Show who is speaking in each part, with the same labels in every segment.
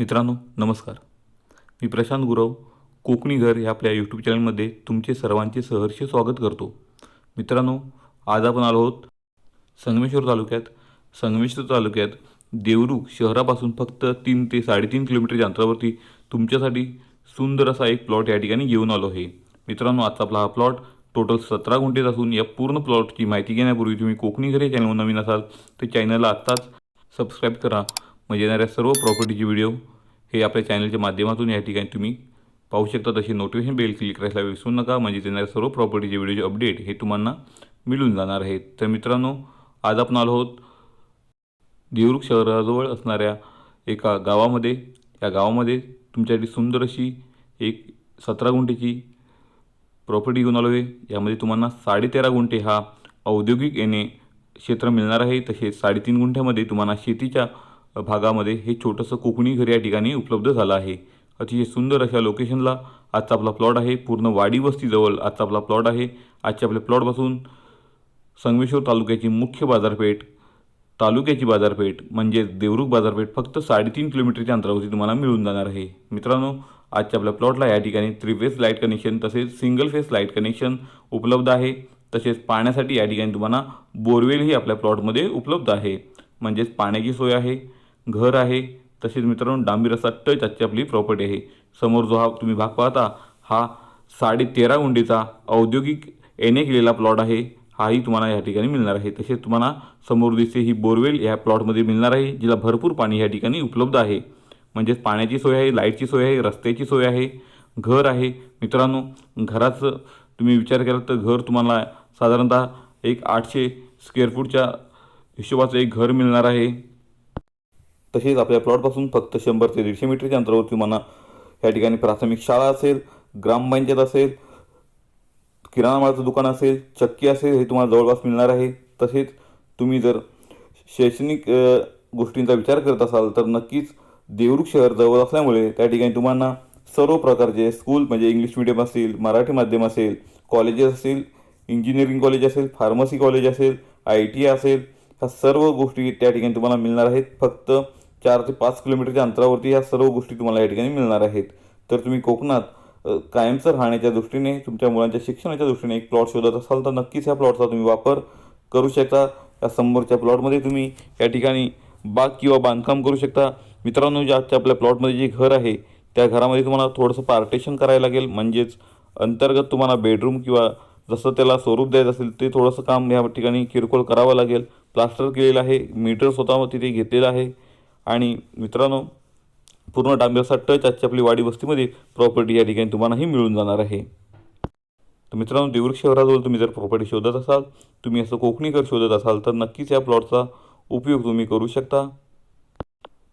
Speaker 1: मित्रांनो नमस्कार. मी प्रशांत गुरव कोकणी घर ह्या आपल्या यूट्यूब चॅनलमध्ये तुमचे सर्वांचे सहर्ष स्वागत करतो. मित्रांनो आज आपण आलो आहोत संगमेश्वर तालुक्यात. संगमेश्वर तालुक्यात देवरुख शहरापासून फक्त तीन ते साडेतीन किलोमीटरच्या अंतरावरती तुमच्यासाठी सुंदर असा एक प्लॉट या ठिकाणी घेऊन आलो आहे. मित्रांनो आजचा आपला हा प्लॉट टोटल सतरा गुंठेचा असून या पूर्ण प्लॉटची माहिती घेण्यापूर्वी तुम्ही कोकणी घर या चॅनलवर नवीन असाल तर चॅनलला आत्ताच सबस्क्राईब करा. म्हणजे येणाऱ्या सर्व प्रॉपर्टीचे व्हिडिओ हे आपल्या चॅनलच्या माध्यमातून या ठिकाणी तुम्ही पाहू शकता. तसे नोटिफिकेशन बेल क्लिक करायला विसरू नका. म्हणजे येणाऱ्या सर्व प्रॉपर्टीचे व्हिडिओचे अपडेट हे तुम्हाला मिळून जाणार आहेत. तर मित्रांनो आज आपण आलो आहोत देवरुख शहराजवळ असणाऱ्या एका गावामध्ये. या गावामध्ये तुमच्यासाठी सुंदर अशी एक सतरा गुंठेची प्रॉपर्टी घेऊन आलो आहे. यामध्ये तुम्हाला साडेतेरा गुंठे हा औद्योगिक येणे क्षेत्र मिळणार आहे. तसेच साडेतीन गुंठ्यामध्ये तुम्हाला शेतीच्या भागामध्ये हे छोटंसं कोकणी घर या ठिकाणी उपलब्ध झालं आहे. अतिशय सुंदर अशा लोकेशनला आजचा आपला प्लॉट आहे. पूर्ण वाडी वस्तीजवळ आजचा आपला प्लॉट आहे. आजच्या आपल्या प्लॉटपासून संगमेश्वर तालुक्याची मुख्य बाजारपेठ तालुक्याची बाजारपेठ म्हणजे देवरुख बाजारपेठ फक्त साडेतीन किलोमीटरच्या अंतरावरती तुम्हाला मिळून जाणार आहे. मित्रांनो आजच्या आपल्या प्लॉटला या ठिकाणी थ्री फेस लाइट कनेक्शन तसेच सिंगल फेस लाइट कनेक्शन उपलब्ध आहे. तसेच पाण्यासाठी या ठिकाणी तुम्हाला बोरवेलही आपल्या प्लॉटमध्ये उपलब्ध आहे. म्हणजेच पाण्याची सोय आहे. घर आहे. तसेच मित्रांनो डांबी रस्ता टच आजची आपली प्रॉपर्टी आहे. समोर जो हा तुम्ही भाग पाहता हा साडे तेरा गुंडीचा औद्योगिक एने केलेला प्लॉट आहे. हाही तुम्हाला या ठिकाणी मिळणार आहे. तसेच तुम्हाला समोर दिसते ही बोरवेल या प्लॉटमध्ये मिळणार आहे जिला भरपूर पाणी या ठिकाणी उपलब्ध आहे. म्हणजेच पाण्याची सोय आहे लाईटची सोय आहे रस्त्याची सोय आहे घर आहे. मित्रांनो घराचं तुम्ही विचार केला तर घर तुम्हाला साधारणतः एक आठशे स्क्वेअर फूटच्या हिशोबाचं एक घर मिळणार आहे. तसेच आपल्या प्लॉटपासून फक्त शंभर ते दीडशे मीटरच्या अंतरावरती तुम्हाला या ठिकाणी प्राथमिक शाळा असेल ग्रामपंचायत असेल किराणा मालाचं दुकान असेल चक्की असेल हे तुम्हाला जवळपास मिळणार आहे. तसेच तुम्ही जर शैक्षणिक गोष्टींचा विचार करत असाल तर नक्कीच देवरुख शहर जवळ असल्यामुळे त्या ठिकाणी तुम्हाला सर्व प्रकारचे स्कूल म्हणजे इंग्लिश मिडियम असेल मराठी माध्यम असेल कॉलेजेस असतील इंजिनिअरिंग कॉलेज असेल फार्मसी कॉलेज असेल आय टी असेल ह्या सर्व गोष्टी त्या ठिकाणी तुम्हाला मिळणार आहेत. फक्त चार ते पाच किलोमीटरच्या अंतरावरती या सर्व गोष्टी तुम्हाला या ठिकाणी मिळणार आहेत. तर तुम्ही कोकणात कायमचं राहण्याच्या दृष्टीने तुमच्या मुलांच्या शिक्षणाच्या दृष्टीने एक प्लॉट शोधत असाल तर नक्कीच ह्या प्लॉटचा तुम्ही वापर करू शकता. या समोरच्या प्लॉटमध्ये तुम्ही या ठिकाणी बाग किंवा बांधकाम करू शकता. मित्रांनो ज्या आजच्या आपल्या प्लॉटमध्ये जे घर आहे त्या घरामध्ये तुम्हाला थोडंसं पार्टेशन करायला लागेल. म्हणजेच अंतर्गत तुम्हाला बेडरूम किंवा जसं त्याला स्वरूप द्यायचं असेल ते थोडंसं काम या ठिकाणी किरकोळ करावं लागेल. प्लास्टर केलेलं आहे मीटर स्वतः तिथे घेतलेलं आहे. आणि मित्रांनो पूर्ण डांबेरसा टच आजची आपली वाडी वस्तीमध्ये प्रॉपर्टी या ठिकाणी तुम्हालाही मिळून जाणार आहे. तर मित्रांनो देवरुख शहराजवळ तुम्ही जर प्रॉपर्टी शोधत असाल तुम्ही असं कोकणी घर शोधत असाल तर नक्कीच या प्लॉटचा उपयोग तुम्ही करू शकता.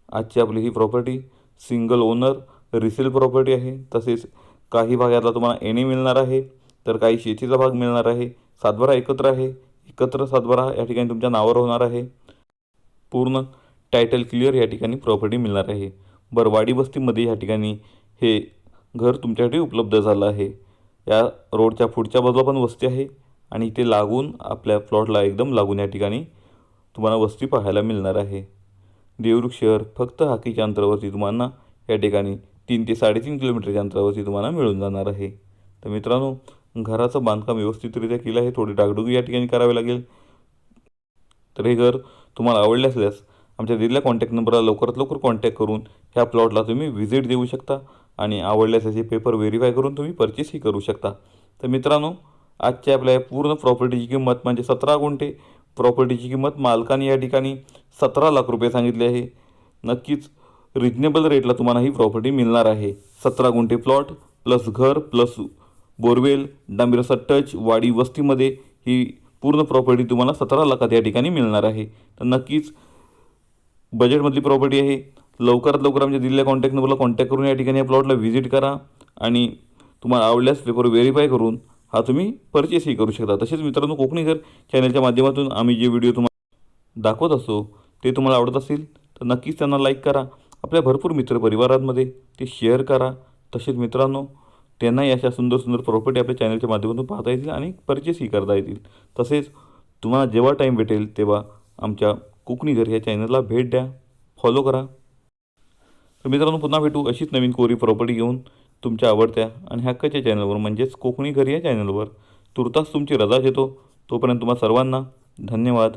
Speaker 1: आजची आपली ही property single owner resale property आहे. तसेच काही भागातला तुम्हाला एने मिळणार आहे तर काही शेतीचा भाग मिळणार आहे सातबारा एकत्र आहे. एकत्र सातबारा या ठिकाणी तुमच्या नावावर होणार आहे. पूर्ण टायटल क्लिअर या ठिकाणी प्रॉपर्टी मिळणार आहे. बरवाडी वस्तीमध्ये या ठिकाणी हे घर तुमच्यासाठी उपलब्ध झालं आहे. या रोडच्या पुढच्या बाजूला पण वस्ती आहे आणि इथे लागून आपल्या प्लॉटला एकदम लागून या ठिकाणी तुम्हाला वस्ती पाहायला मिळणार आहे. देवरुख शहर फक्त हाकीच्या अंतरावरती तुम्हाला या ठिकाणी तीन ते साडेतीन किलोमीटरच्या अंतरावरती तुम्हाला मिळून जाणार आहे. तर मित्रांनो घराचं बांधकाम व्यवस्थितरित्या केलं आहे. थोडी डागडुगी या ठिकाणी करावी लागेल. तर हे घर तुम्हाला आवडले असल्यास आमच्या दिलेल्या कॉन्टॅक्ट नंबरला लवकरात लवकर कॉन्टॅक्ट करून ह्या प्लॉटला तुम्ही व्हिजिट देऊ शकता आणि आवडल्यास याचे पेपर व्हेरीफाय करून तुम्ही परचेसही करू शकता. तर मित्रांनो आजच्या आपल्या पूर्ण प्रॉपर्टीची किंमत म्हणजे सतरा गुंठे प्रॉपर्टीची किंमत मालकाने या ठिकाणी सतरा लाख रुपये सांगितले आहे. नक्कीच रिजनेबल रेटला तुम्हाला ही प्रॉपर्टी मिळणार आहे. सतरा गुंठे प्लॉट प्लस घर प्लस बोरवेल डांबिरसा टच वाडी वस्तीमध्ये ही पूर्ण प्रॉपर्टी तुम्हाला सतरा लाखात या ठिकाणी मिळणार आहे. तर नक्कीच बजेटमधली प्रॉपर्टी आहे. लवकरात लवकर आमच्या दिलेल्या कॉन्टॅक्ट नंबरला कॉन्टॅक्ट करून या ठिकाणी या प्लॉटला व्हिजिट करा आणि तुम्हाला आवडल्यास पेपर व्हेरीफाय करून हा तुम्ही परचेसही करू शकता. तसेच मित्रांनो कोकणीकर चॅनलच्या माध्यमातून आम्ही जे व्हिडिओ तुम्हाला दाखवत असतो ते तुम्हाला आवडत असेल तर नक्कीच त्यांना लाईक करा. आपल्या भरपूर मित्रपरिवारांमध्ये ते शेअर करा. तसेच मित्रांनो त्यांनाही अशा सुंदर सुंदर प्रॉपर्टी आपल्या चॅनलच्या माध्यमातून पाहता येतील आणि परचेसही करता येतील. तसेच तुम्हाला जेव्हा टाईम भेटेल तेव्हा आमच्या कोकणी घर या चॅनलला भेट द्या. फॉलो करा. तर मित्रांनो पुन्हा भेटू अशीच नवीन कोरी प्रॉपर्टी घेऊन तुमच्या आवडत्या आणि हक्काच्या चॅनलवर म्हणजेच कोकणी घर या चॅनलवर. तुर्तास तुमची रजा घेतो. तोपर्यंत तुम्हा सर्वांना धन्यवाद.